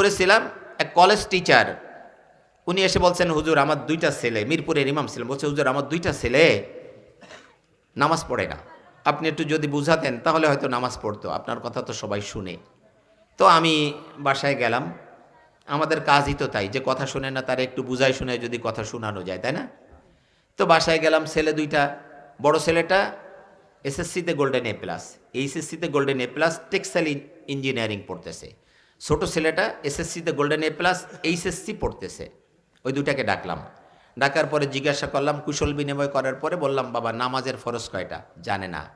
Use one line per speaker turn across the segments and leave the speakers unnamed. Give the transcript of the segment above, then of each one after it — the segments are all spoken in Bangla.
করেছিলাম এক কলেজ টিচার উনি এসে বলছেন, হুজুর, আমার দুইটা ছেলে, মিরপুরের ইমাম ছিলেন। বলছে, হুজুর, আমার দুইটা ছেলে নামাজ পড়ে না। আপনি একটু যদি বুঝাতেন, তাহলে হয়তো নামাজ পড়তো। আপনার কথা তো সবাই শুনে। তো আমি বাসায় গেলাম। আমাদের কাজই তো তাই, যে কথা শুনে না, তারা একটু বুঝাই শুনে যদি কথা শোনানো যায়, তাই না? তো বাসায় গেলাম, ছেলে দুইটা, বড় ছেলেটা এসএসসিতে golden A plus এইচএসসিতে golden A plus textile engineering পড়তেছে। ছোট ছেলেটা এসএসসিতে গোল্ডেন এ প্লাস এইচএসসি পড়তেছে। ওই দুটাকে ডাকলাম। ডাকার পরে জিজ্ঞাসা করলাম, কুশল বিনিময় করার পরে বললাম, বাবা, নামাজের ফরজ কয়টা? জানে না।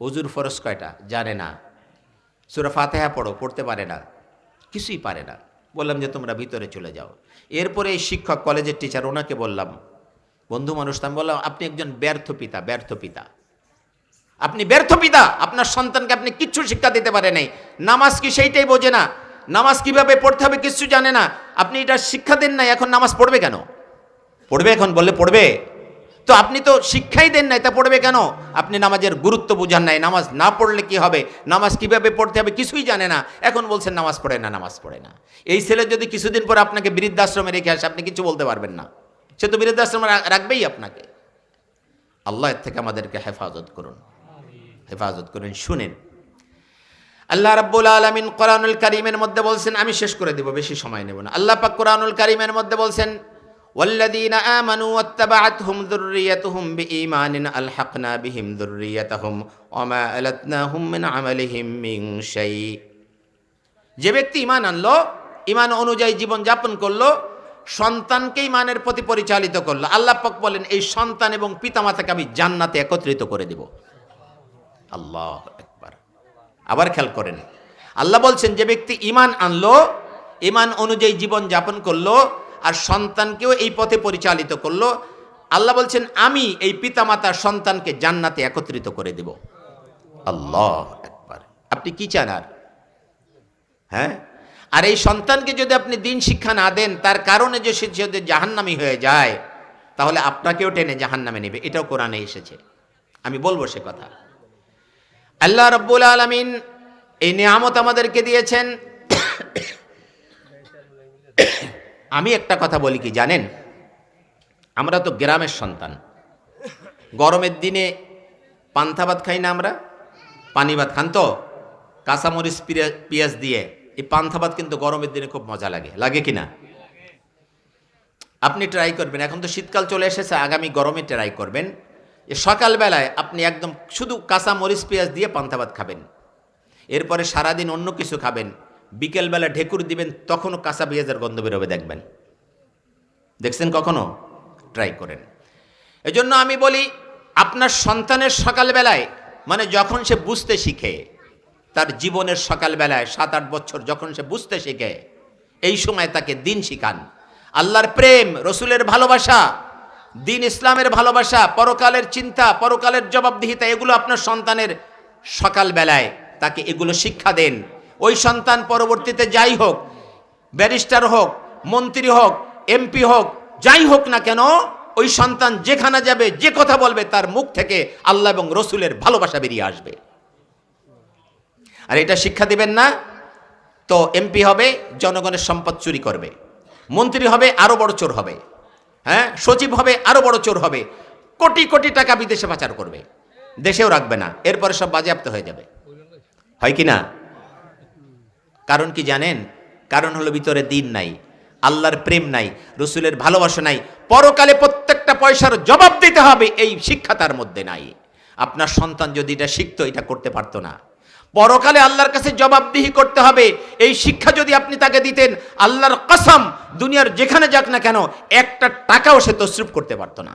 অজুর ফরজ কয়টা? জানে না। সুরা ফাতেহা পড়ো, পড়তে পারে না। কিছুই পারে না। বললাম যে, তোমরা ভিতরে চলে যাও। এরপরে এই শিক্ষক, কলেজের টিচার ওনাকে বললাম, বন্ধু মানুষ, আমি বললাম, আপনি একজন ব্যর্থ পিতা ব্যর্থ পিতা। আপনি ব্যর্থ পিতা! আপনার সন্তানকে আপনি কিচ্ছু শিক্ষা দিতে পারে নাই। নামাজ কি সেইটাই বোঝে না? নামাজ কীভাবে পড়তে হবে কিচ্ছু জানে না। আপনি এটা শিক্ষা দেন নাই, এখন নামাজ পড়বে কেন? পড়বে এখন, বললে পড়বে। তো আপনি তো শিক্ষাই দেন নাই, তা পড়বে কেন? আপনি নামাজের গুরুত্ব বোঝান নাই, নামাজ না পড়লে কি হবে? নামাজ কীভাবে পড়তে হবে কিছুই জানে না। এখন বলছেন নামাজ পড়ে না, নামাজ পড়ে না। এই ছেলে যদি কিছুদিন পর আপনাকে বৃদ্ধাশ্রমে রেখে আসে, আপনি কিছু বলতে পারবেন না। সে তো বৃদ্ধাশ্রমে রাখবেই আপনাকে। আল্লাহ এর থেকে আমাদেরকে হেফাজত করুন। হেফাজত করুন, শুনেন। আল্লাহ রাব্বুল আলামিন কোরআনুল কারীমের মধ্যে বলছেন আমি শেষ করে দেব বেশি সময় নেব না আল্লাহ পাক কোরআনুল কারীমের মধ্যে বলছেন والذين آمنوا واتبعتهم ذريتهم بإيمان ألحقنا بهم ذريتهم وما ألتناهم من عملهم من شيء যে ব্যক্তি ইমান আনলো ইমান অনুযায়ী জীবন যাপন করলো সন্তানকে ইমানের প্রতি পরিচালিত করলো আল্লাহ পাক বলেন এই সন্তান এবং পিতামাতাকে আমি জান্নাতে একত্রিত করে দেব আল্লাহ একবার আবার খেয়াল করেন। আল্লাহ বলছেন, যে ব্যক্তি ইমান আনলো ইমান অনুযায়ী জীবন যাপন করল আর সন্তানকেও এই পথে পরিচালিত করল, আল্লাহ বলছেন, আমি এই পিতামাতার সন্তানকে জান্নাতে একত্রিত করে দেব। আল্লাহ একবার। আপনি কি চান আর? হ্যাঁ? আর এই সন্তানকে যদি আপনি দিন শিক্ষা না দেন, তার কারণে যে সে যদি জাহান্নামি হয়ে যায়, তাহলে আপনাকেও টেনে জাহান্নামে নেবে। এটাও কোরআনে এসেছে। আমি বলব সে কথা। আল্লাহ রব্বুল আলমিন এই নিয়ামত আমাদেরকে দিয়েছেন। আমি একটা কথা বলি কি জানেন? আমরা তো গ্রামের সন্তান। গরমের দিনে পান্থা ভাত খাই না আমরা? পানি ভাত খান তো? কাঁচামরিচ পিঁয়া- পেঁয়াজ দিয়ে। এই পান্থা ভাত কিন্তু গরমের দিনে খুব মজা লাগে। লাগে কি না? আপনি ট্রাই করবেন। এখন তো শীতকাল চলে এসেছে, আগামী গরমে ট্রাই করবেন। সকালবেলায় আপনি একদম শুধু কাঁচা মরিচ পেঁয়াজ দিয়ে পান্থা ভাত খাবেন। এরপরে সারাদিন অন্য কিছু খাবেন। বিকেলবেলা ঢেকুর দিবেন, তখনও কাঁচা পেঁয়াজের গন্ধ বেরোবে দেখবেন। দেখছেন কখনো? ট্রাই করেন। এজন্য আমি বলি, আপনার সন্তানের সকালবেলায় মানে যখন সে বুঝতে শিখে, তার জীবনের সকালবেলায় সাত আট বছর যখন সে বুঝতে শিখে, এই সময় তাকে দিন শিখান। আল্লাহর প্রেম, রসুলের ভালোবাসা দিন ইসলামের ভালোবাসা, পরকালের চিন্তা, পরকালের জবাবদিহিতা, এগুলো আপনার সন্তানের সকালবেলায়। তাকে এগুলো শিক্ষা দেন। ওই সন্তান পরবর্তীতে যাই হোক, ব্যারিস্টার হোক, মন্ত্রী হোক, এমপি হোক, যাই হোক না কেন, ওই সন্তান যেখানে যাবে, যে কথা বলবে, তার মুখ থেকে আল্লাহ এবং রসুলের ভালোবাসা বেরিয়ে আসবে। আর এটা শিক্ষা দিবেন না, তো এমপি হবে, জনগণের সম্পদ চুরি করবে। মন্ত্রী হবে, আরও বড় চোর হবে। হ্যাঁ? সচিব হবে, আরও বড় চোর হবে। কোটি কোটি টাকা বিদেশে পাচার করবে। দেশেও রাখবে না। এরপরে সব বাজেয়াপ্ত হয়ে যাবে। হয় কি না? কারণ কি জানেন? কারণ হলো ভিতরে দিন নাই, আল্লাহর প্রেম নাই, রসুলের ভালোবাসা নাই। পরকালে প্রত্যেকটা পয়সার জবাব দিতে হবে, এই শিক্ষা তার মধ্যে নাই। আপনার সন্তান যদি এটা শিখতো, এটা করতে পারতো না। পরকালে আল্লাহর কাছে জবাবদিহি করতে হবে। এই শিক্ষা যদি আপনি তাকে দিতেন, আল্লাহর কসম, দুনিয়ার যেখানে যাক না কেন, একটা টাকাও সে তসরুপ করতে পারতো না।